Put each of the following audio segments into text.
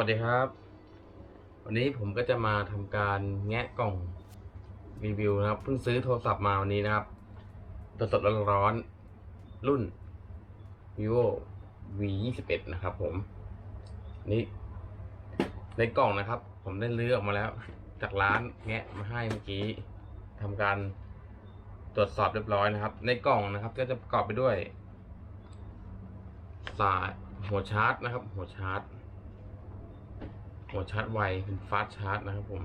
วัสดีครับ วันนี้ผมก็จะมาทำการแงะกล่องรีวิวนะครับ เพิ่งซื้อโทรศัพท์มาวันนี้นะครับสดๆร้อนๆรุ่น vivo v 2 1นะครับผม นี่ในกล่องนะครับ ผมได้เลือออกมาแล้ว จากร้านแงะมาให้เมื่อกี้ทำการตรวจสอบเรียบร้อยนะครับ ในกล่องนะครับ ก็จะประกอบไปด้วย สายหัวชาร์จนะครับ หัวชาร์จ หัวชาร์จไวเป็นฟาสชาร์จนะครับผม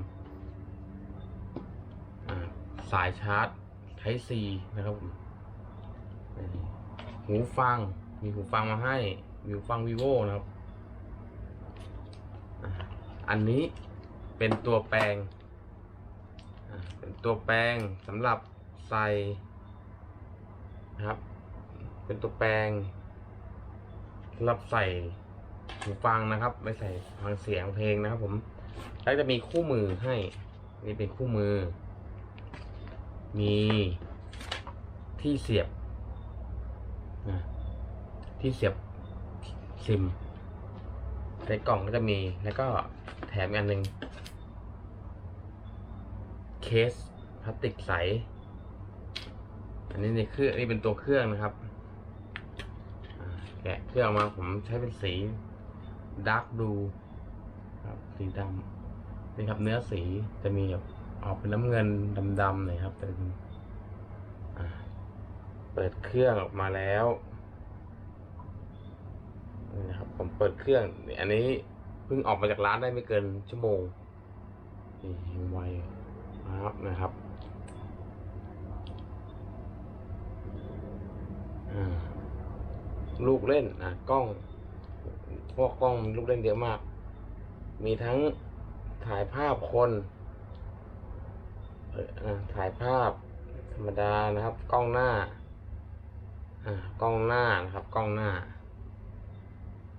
สายชาร์จ Type C นะครับผมหูฟังมีหูฟังมาให้หูฟัง vivo นะครับ อันนี้เป็นตัวแปลงเป็นตัวแปลงสำหรับใส่นะครับ เป็นตัวแปลงสำหรับใส่ หูฟังนะครับไม่ใส่ฟังเสียงเพลงนะครับผมแล้วจะมีคู่มือให้ นี่เป็นคู่มือ มีที่เสียบนะที่เสียบซิมในกล่องก็จะมีแล้วก็แถมอันหนึ่งเคสพลาสติกใส อันนี้ในเครื่องนี่เป็นตัวเครื่องนะครับแกะเครื่องออกมาผมใช้เป็นสี ดาร์กดูครับสีดำนี่ครับเนื้อสีจะมีแบบออกเป็นน้ำเงินดำๆหน่อยครับเป็นอ่เปิดเครื่องออกมาแล้วนี่นะครับผมเปิดเครื่องอันนี้เพิ่งออกมาจากร้านได้ไม่เกินชั่วโมงนี่ยังไวครับนะครับลูกเล่นอะกล้อง พวกกล้องมีลูกเล่นเยอะมาก มีทั้งถ่ายภาพคนเอ่ออ่าถ่ายภาพธรรมดานะครับ กล้องหน้าอ่ากล้องหน้านะครับ กล้องหน้า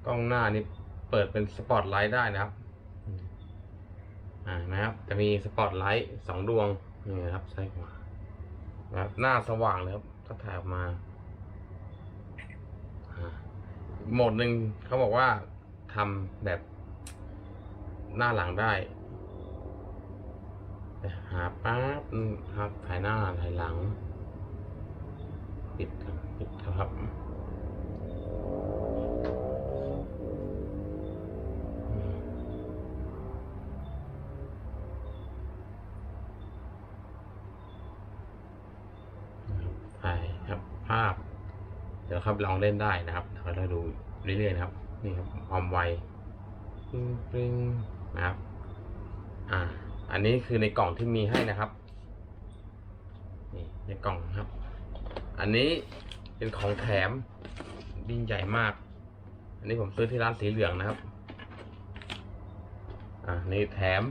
กล้องหน้านี่เปิดเป็นสปอตไลท์ได้นะครับอ่านะครับ จะมีสปอตไลท์สองดวงนี่นะครับใช่กว่านะครับหน้าสว่างเลยครับถ้าถ่ายออกมา โหมดหนึ่งเขาบอกว่าทำแบบหน้าหลังได้หาปั๊บครับถ่ายหน้าถ่ายหลัง ปิดครับปิดครับถ่ายครับภาพ เดี๋ยวครับลองเล่นได้นะครับ เดี๋ยวเราดูเรื่อยๆนะครับ นี่ครับความไวปริ้งปริ้งนะครับ อ่า อันนี้คือในกล่องที่มีให้นะครับ นี่ในกล่องครับ อันนี้เป็นของแถมยิ่งใหญ่มาก อันนี้ผมซื้อที่ร้านสีเหลืองนะครับ อ่านี่แถม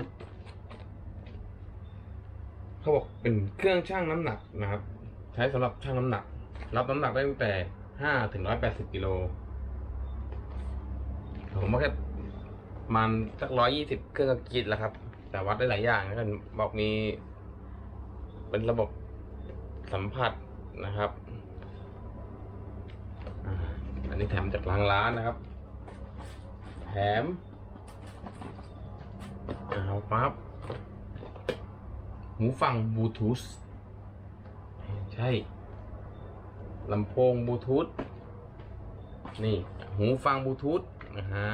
เขาบอกเป็นเครื่องชั่งน้ำหนักนะครับ ใช้สำหรับชั่งน้ำหนัก รับน้ำหนักได้ตั้งแต่ ห้าถึงร้อยแปดสิบกิโล ผมว่าแค่มันสักร้อยยี่สิบเครื่องก็กินแล้วครับ แต่วัดได้หลายอย่างนะกันบอกมี เป็นระบบสัมผัสนะครับอันนี้แถมจากทางร้านนะครับ แถมเอาปั๊บหูฟังบลูทูธใช่ ลำโพงบลูทูธนี่หูฟังบลูทูธนะฮะ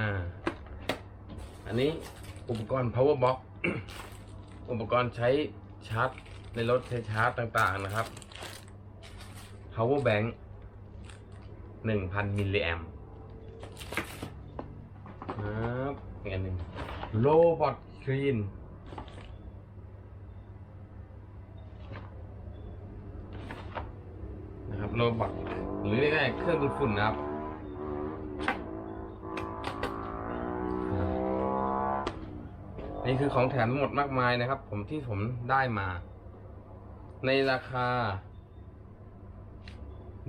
อันนี้อุปกรณ์ power box อุปกรณ์ใช้ชาร์จ ในรถใช้ชาร์จต่างๆนะครับ power bank 1,000มิลลิแอมครับอีกอันหนึ่ง robot clean นะครับ โรบอทหรือเรียกง่ายๆเครื่องดูดฝุ่นนะครับนี่คือของแถมทั้งหมดมากมายนะครับ ผมที่ผมได้มา ในราคา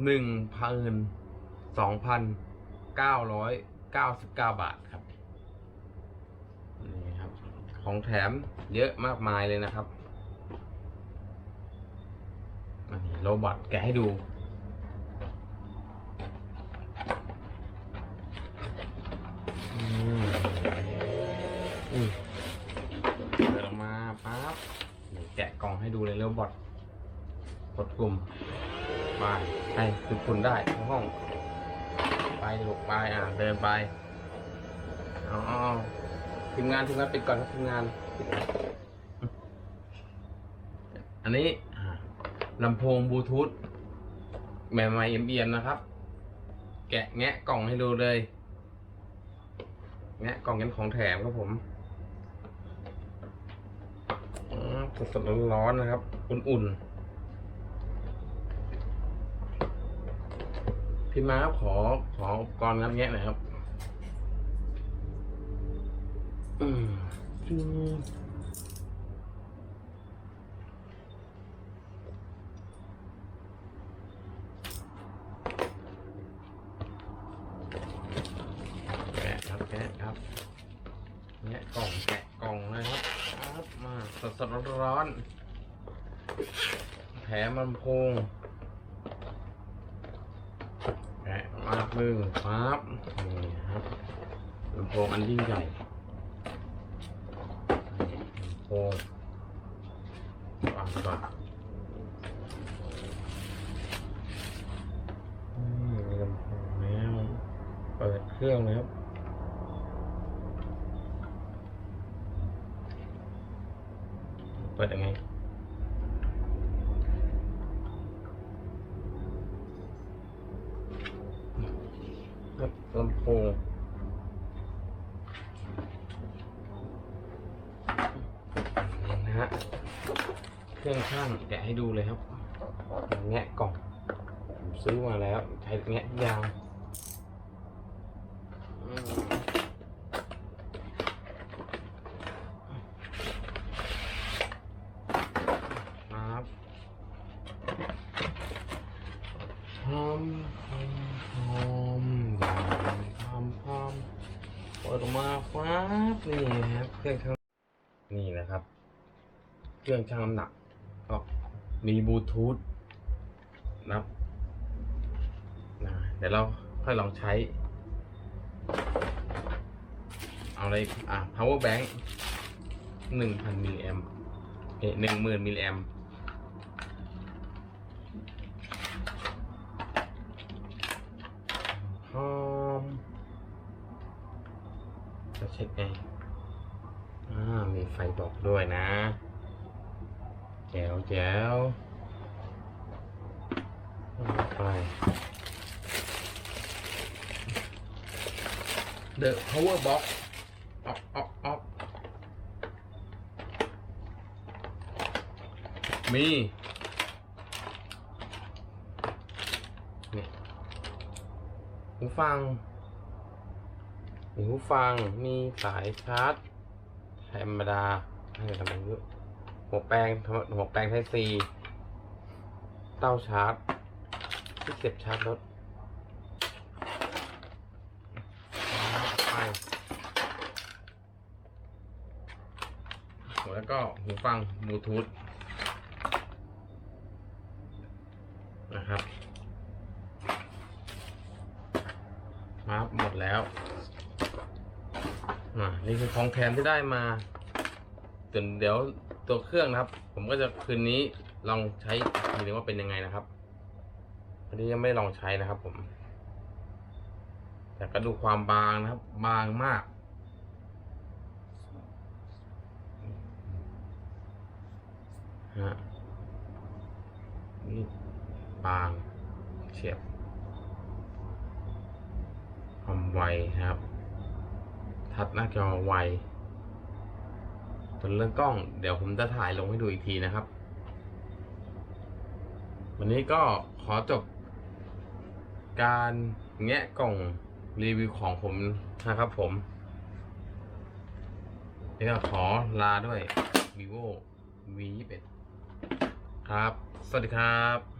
หนึ่งพันสองพันเก้าร้อยเก้าสิบเก้าบาทครับนี่ครับ ของแถมเยอะมากมายเลยนะครับอันนี้โรบอทแกให้ดู โรบอทกดปุ่มไปไปดูดฝุ่นได้ทั้งห้อง ไปลูกไปอะเดินไปเอ๋อาทีมงานทีมงานปิดก่อนครับทีมงาน อันนี้ลำโพงบลูทูธแม่ไม้เอ็มเอ็มนะครับ แกะแงะกล่องให้ดูเลย แงะกล่องกันของแถมครับผมอืม สดๆร้อนๆนะครับ อุ่นๆ พี่มาขอขออุปกรณ์งัดแงะหน่อยครับอืมแกะครับแกะครับแงะกล่องแกะกล่องเลยครับ ครับมาสดสดๆร้อนๆแถมลำโพงแกะมาบึ้งครับนี่ครับลำโพงอันยิ่งใหญ่ลำโพงวางก่อนอืมมีลำโพงแล้วเปิดเครื่องเลยครับ เปิดยังไงครับลำโพงนี่นะฮะ เครื่องช่างแกะให้ดูเลยครับ แงะกล่อง ซื้อมาแล้ว ใช้แงะยาวอืมครับทำทำทำอย่างทำทำ เปิดออกมาฟ้าบนี่นะครับเครื่องช่งนี่นะครับ เครื่องชั่งน้ำหนักก็มีบลูทูธนะครับนะเดี๋ยวเราค่อยลองใช้ เอาอะไรอะ power bank หนึ่งพันมิลลิแอมเอ๊ะหนึ่งหมื่นมิลลิแอมพร้อมจะ เช็คไงอ่ามีไฟบอกด้วยนะแจ๋วแจ๋วไป The Power Box ออกออกออกมีนี่หูฟัง มีหูฟัง มีสายชาร์จธรรมดาให้ทำไมเยอะหัวแปลงหัวแปลงไทซี เต้าชาร์จ ที่เสียบชาร์จรถไปแล้วก็หูฟังบลูทูธนะครับมาหมดแล้ว อ่านี่คือ ของแถมที่ได้มาจนเดี๋ยวตัวเครื่องนะครับ ผมก็จะคืนนี้ลองใช้ทีนึงว่าเป็นยังไงนะครับอันนี้ยังไม่ลองใช้นะครับ ผม แต่ก็ดูความบางนะครับ บางมากฮะนี่บางเฉียบความไวนะครับ ทัดหน้าจอไวส่วนเรื่องกล้อง เดี๋ยวผมจะถ่ายลงให้ดูอีกทีนะครับ วันนี้ก็ขอจบการแงะกล่องรีวิวของผมนะครับผมนี่ก็ขอลาด้วย vivo v 2 1ครับ สวัสดีครับ